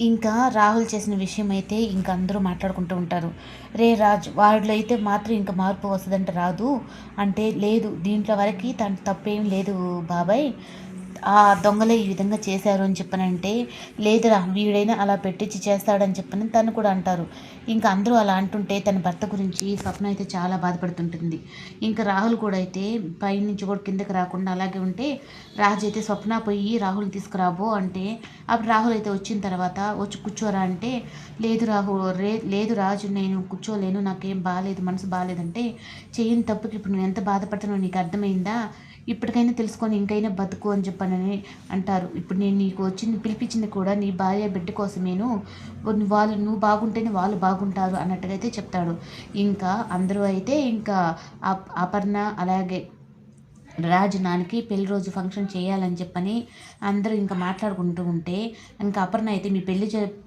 ఇంకా రాహుల్ చేసిన విషయం అయితే ఇంకా అందరూ మాట్లాడుకుంటూ ఉంటారు. రే రాజ్ వాడిలో అయితే మాత్రం ఇంకా మార్పు వస్తుందంటే రాదు. అంటే లేదు దీంట్లో వరకు తను తప్పేం లేదు బాబాయ్. ఆ దొంగలే ఈ విధంగా చేశారు అని చెప్పనంటే లేదురా వీడైనా అలా పెట్టించి చేస్తాడని చెప్పని తను కూడా అంటారు. ఇంకా అందరూ అలా అంటుంటే తన భర్త గురించి స్వప్న అయితే చాలా బాధపడుతుంటుంది. ఇంకా రాహుల్ కూడా అయితే పైనుంచి కూడా కిందకి రాకుండా అలాగే ఉంటే రాజు అయితే స్వప్న పోయి రాహుల్ తీసుకురాబో అంటే అప్పుడు రాహుల్ అయితే వచ్చిన తర్వాత వచ్చి కూర్చోరా అంటే లేదు రాహుల్ రే లేదు రాజు నేను కూర్చోలేను నాకేం బాగాలేదు మనసు బాగాలేదంటే చేయని తప్పుకి ఇప్పుడు నువ్వు ఎంత బాధపడుతున్నావు నీకు అర్థమైందా? ఇప్పటికైనా తెలుసుకొని ఇంకైనా బతుకు అని చెప్పనని అంటారు. ఇప్పుడు నేను నీకు వచ్చింది పిలిపించింది కూడా నీ భార్య బిడ్డ కోసమేను. వాళ్ళు నువ్వు బాగుంటేనే వాళ్ళు బాగుంటారు అన్నట్టుగా అయితే చెప్తాడు. ఇంకా అందరూ అయితే ఇంకా అపర్ణ అలాగే రాజు నాన్నకి పెళ్ళి రోజు ఫంక్షన్ చేయాలని చెప్పని అందరూ ఇంకా మాట్లాడుకుంటూ ఉంటే ఇంకా అపర్ణ అయితే మీ పెళ్ళి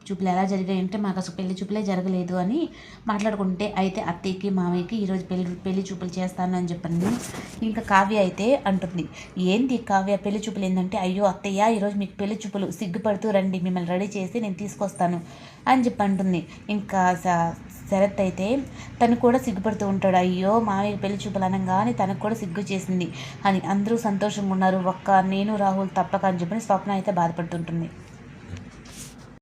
చూపులు ఎలా జరిగాయంటే మాకు అసలు పెళ్ళి చూపులే జరగలేదు అని మాట్లాడుకుంటే అయితే అత్తయ్యకి మామయ్యకి ఈరోజు పెళ్ళి పెళ్ళి చూపులు చేస్తాను అని చెప్పండి ఇంకా కావ్య అయితే అంటుంది. ఏంది కావ్య పెళ్ళి చూపులు ఏంటంటే అయ్యో అత్తయ్య ఈరోజు మీకు పెళ్ళి చూపులు సిగ్గుపడుతూ రండి మిమ్మల్ని రెడీ చేసి నేను తీసుకొస్తాను అని చెప్పి అంటుంది. ఇంకా స- శరత్ అయితే తను కూడా సిగ్గుపడుతూ ఉంటాడు అయ్యో మామయ్య పెళ్ళి చూపులు అనగానే తనకు కూడా సిగ్గు చేసింది. అని అందరూ సంతోషంగా ఉన్నారు. ఒక్క నేను రాహుల్ తప్పక అని చెప్పని స్వప్న అయితే బాధపడుతుంటుంది.